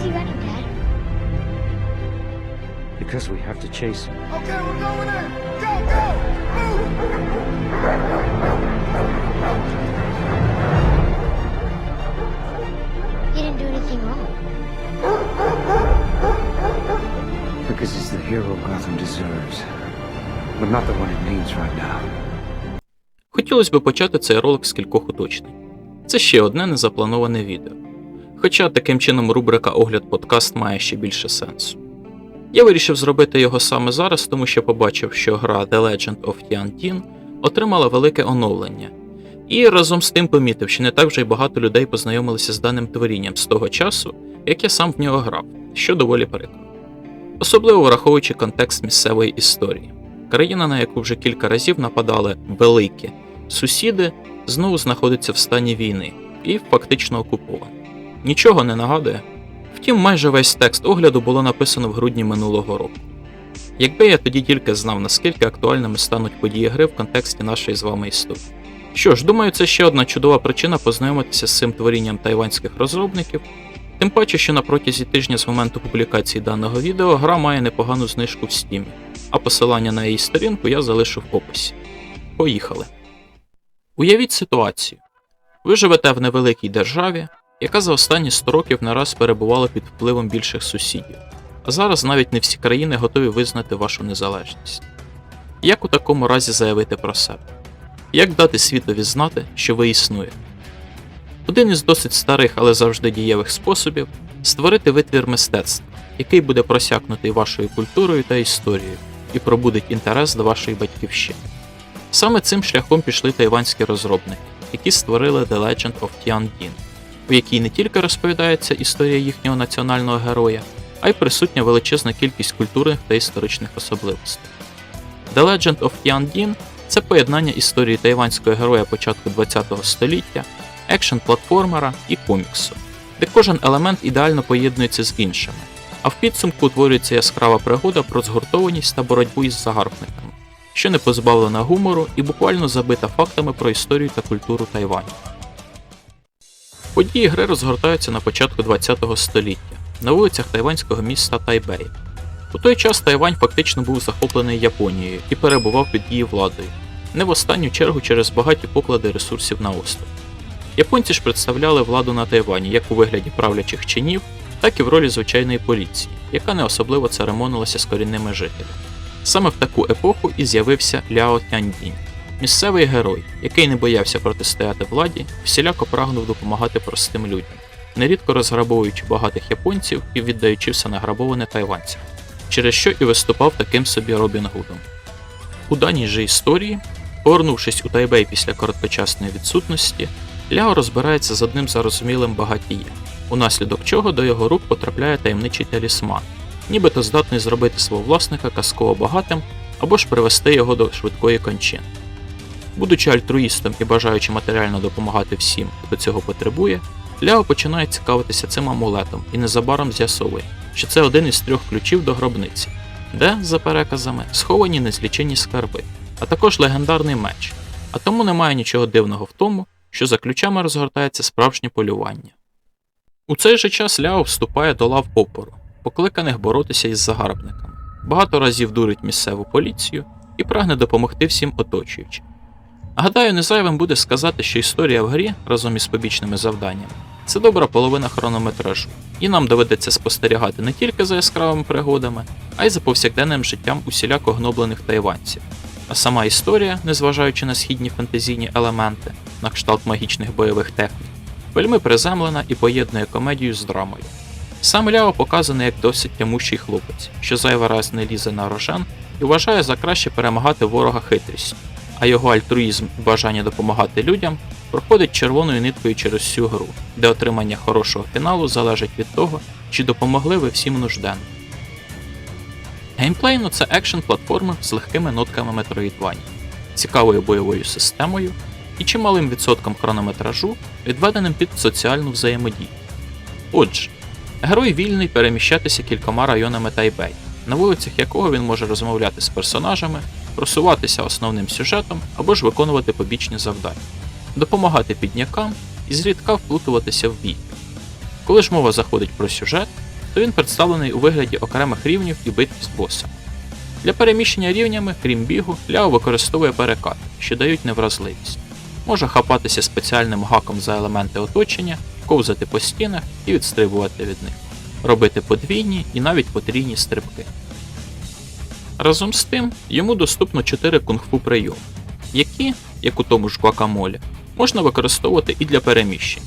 is he running, Dad? Because we have to chase him. Okay, we're going in. Go, go! Move! He didn't do anything wrong. Because he's the hero Gotham deserves. But not the one it needs right now. Хотілося б почати цей ролик з кількох уточнень. Це ще одне незаплановане відео. Хоча таким чином рубрика Огляд подкаст має ще більше сенсу. Я вирішив зробити його саме зараз, тому що побачив, що гра The Legend of Tian Tin отримала велике оновлення, і разом з тим помітив, що не так вже й багато людей познайомилися з даним творінням з того часу, як я сам в нього грав, що доволі прикро. Особливо враховуючи контекст місцевої історії. Країна, на яку вже кілька разів нападали великі сусіди, знову знаходиться в стані війни і фактично окупована. Нічого не нагадує. Втім, майже весь текст огляду було написано в грудні минулого року. Якби я тоді тільки знав, наскільки актуальними стануть події гри в контексті нашої з вами історії. Що ж, думаю, це ще одна чудова причина познайомитися з цим творінням тайванських розробників, тим паче, що на протязі тижня з моменту публікації даного відео гра має непогану знижку в Steam, а посилання на її сторінку я залишу в описі. Поїхали. Уявіть ситуацію. Ви живете в невеликій державі, яка за останні 100 років не раз перебувала під впливом більших сусідів, а зараз навіть не всі країни готові визнати вашу незалежність. Як у такому разі заявити про себе? Як дати світові знати, що ви існуєте? Один із досить старих, але завжди дієвих способів створити витвір мистецтва, який буде просякнутий вашою культурою та історією і пробудить інтерес до вашої батьківщини. Саме цим шляхом пішли тайванські розробники, які створили The Legend of Tian Din, у якій не тільки розповідається історія їхнього національного героя, а й присутня величезна кількість культурних та історичних особливостей. The Legend of Tian Din – це поєднання історії тайванського героя початку ХХ століття, екшн-платформера і коміксу, де кожен елемент ідеально поєднується з іншими, а в підсумку утворюється яскрава пригода про згуртованість та боротьбу із загарбниками, що не позбавлена гумору і буквально забита фактами про історію та культуру Тайваню. Події гри розгортаються на початку ХХ століття на вулицях тайванського міста Тайбей. У той час Тайвань фактично був захоплений Японією і перебував під її владою, не в останню чергу через багаті поклади ресурсів на остров. Японці ж представляли владу на Тайвані як у вигляді правлячих чинів, так і в ролі звичайної поліції, яка не особливо церемонилася з корінними жителями. Саме в таку епоху і з'явився Ляо Тяньдінь, місцевий герой, який не боявся протистояти владі, всіляко прагнув допомагати простим людям, нерідко розграбовуючи багатих японців і віддаючи все награбоване тайванцям, через що і виступав таким собі Робін Гудом. У даній же історії, повернувшись у Тайбей після короткочасної відсутності, Ляо розбирається з одним зарозумілим багатієм, унаслідок чого до його рук потрапляє таємничий талісман, нібито здатний зробити свого власника казково багатим або ж привести його до швидкої кончини. Будучи альтруїстом і бажаючи матеріально допомагати всім, хто цього потребує, Ляо починає цікавитися цим амулетом і незабаром з'ясовує, що це один із трьох ключів до гробниці, де, за переказами, сховані незлічені скарби, а також легендарний меч. А тому немає нічого дивного в тому, що за ключами розгортається справжнє полювання. У цей же час Ляо вступає до лав опору, покликаних боротися із загарбниками, багато разів дурить місцеву поліцію і прагне допомогти всім оточуючим. Гадаю, не зайвим буде сказати, що історія в грі разом із побічними завданнями це добра половина хронометражу, і нам доведеться спостерігати не тільки за яскравими пригодами, а й за повсякденним життям усіляко гноблених тайванців. А сама історія, незважаючи на східні фантазійні елементи, на кшталт магічних бойових технік, вельми приземлена і поєднує комедію з драмою. Сам Ляо показаний як досить тямущий хлопець, що зайвий раз не лізе на рожен і вважає за краще перемагати ворога хитрістю, а його альтруїзм і бажання допомагати людям проходить червоною ниткою через всю гру, де отримання хорошого фіналу залежить від того, чи допомогли ви всім нужденним. Геймплейно це екшн платформи з легкими нотками Metroidvania, цікавою бойовою системою і чималим відсотком хронометражу, відведеним під соціальну взаємодію. Отже, герой вільний переміщатися кількома районами Тайбей, на вулицях якого він може розмовляти з персонажами, просуватися основним сюжетом або ж виконувати побічні завдання, допомагати піднякам і зрідка вплутуватися в бій. Коли ж мова заходить про сюжет, то він представлений у вигляді окремих рівнів і битв з босами. Для переміщення рівнями, крім бігу, Ляо використовує перекати, що дають невразливість. Може хапатися спеціальним гаком за елементи оточення, ковзати по стінах і відстрибувати від них, робити подвійні і навіть потрійні стрибки. Разом з тим, йому доступно 4 кунг-фу прийоми, які, як у тому ж Гуакамолі, можна використовувати і для переміщень,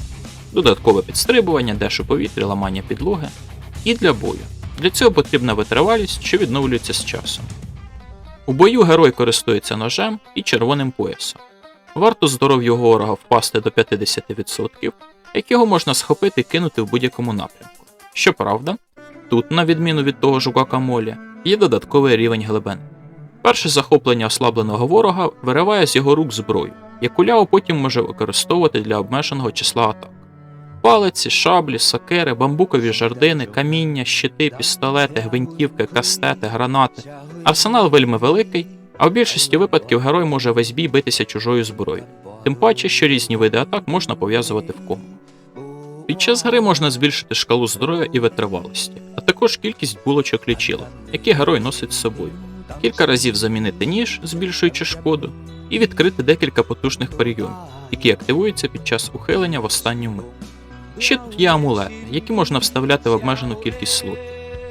додаткове підстрибування, деш у повітрі, ламання підлоги, і для бою. Для цього потрібна витривалість, що відновлюється з часом. У бою герой користується ножем і червоним поясом. Варто здоров'ю ворога впасти до 50%, як його можна схопити і кинути в будь-якому напрямку. Щоправда, тут, на відміну від того ж Гуакамолі, є додатковий рівень глибин. Перше захоплення ослабленого ворога вириває з його рук зброю, яку Ляо потім може використовувати для обмеженого числа атак. Палиці, шаблі, сокири, бамбукові жардини, каміння, щити, пістолети, гвинтівки, кастети, гранати. Арсенал вельми великий, а в більшості випадків герой може весь бій битися чужою зброєю. Тим паче, що різні види атак можна пов'язувати в комбо. Під час гри можна збільшити шкалу здоров'я і витривалості, а також кількість булочок лічила, які герой носить з собою. Кілька разів замінити ніж, збільшуючи шкоду, і відкрити декілька потужних прийомів, які активуються під час ухилення в останню мить. Ще тут є амулети, які можна вставляти в обмежену кількість слотів.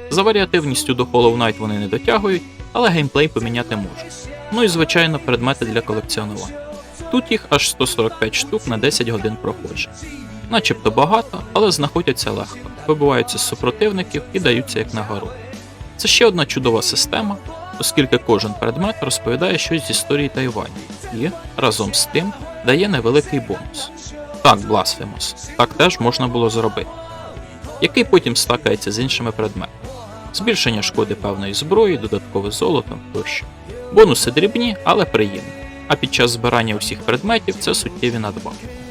За варіативністю до Hollow Knight вони не дотягують, але геймплей поміняти можуть. Ну і звичайно предмети для колекціонування. Тут їх аж 145 штук на 10 годин проходження. Начебто багато, але знаходяться легко, вибиваються з супротивників і даються як нагороду. Це ще одна чудова система, оскільки кожен предмет розповідає щось з історії Тайваню і, разом з тим, дає невеликий бонус. Так, Blasphemous, так теж можна було зробити, який потім стакається з іншими предметами. Збільшення шкоди певної зброї, додаткове золото тощо. Бонуси дрібні, але приємні, а під час збирання усіх предметів це суттєві надбавки.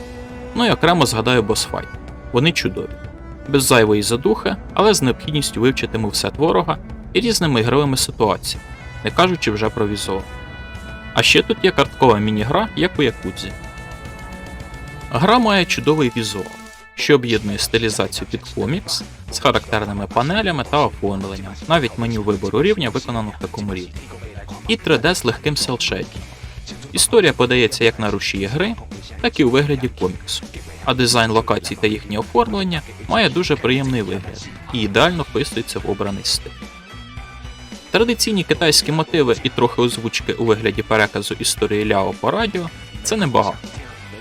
Ну і окремо згадаю босфайт. Вони чудові. Без зайвої задухи, але з необхідністю вивчити мувсет ворога і різними ігровими ситуаціями, не кажучи вже про візуал. А ще тут є карткова міні-гра, як у Якудзі. Гра має чудовий візуал, що об'єднує стилізацію під комікс з характерними панелями та оформленням, навіть меню вибору рівня виконано в такому рівні, і 3D з легким селшейкінгом. Історія подається як на рушії гри, так і у вигляді коміксу, а дизайн локацій та їхнє оформлення має дуже приємний вигляд і ідеально вписується в обраний стиль. Традиційні китайські мотиви і трохи озвучки у вигляді переказу історії Ляо по радіо це небагато.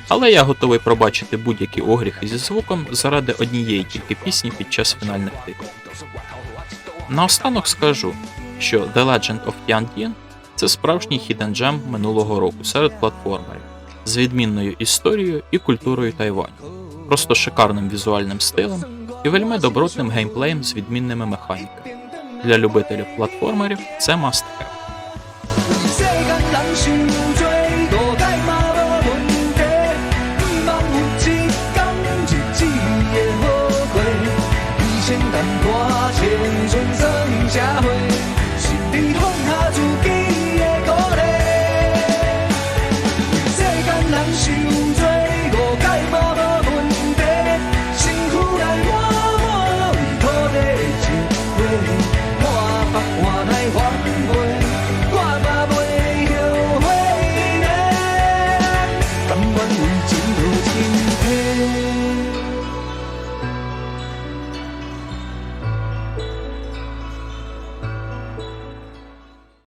Але я готовий пробачити будь-які огріхи зі звуком заради однієї тільки пісні під час фінальних титрів. Наостанок скажу, що The Legend of Tian Tin це справжній hidden gem минулого року серед платформерів з відмінною історією і культурою Тайваню, просто шикарним візуальним стилем і вельми добротним геймплеєм з відмінними механіками. Для любителів платформерів це must have. Hãy subscribe cho kênh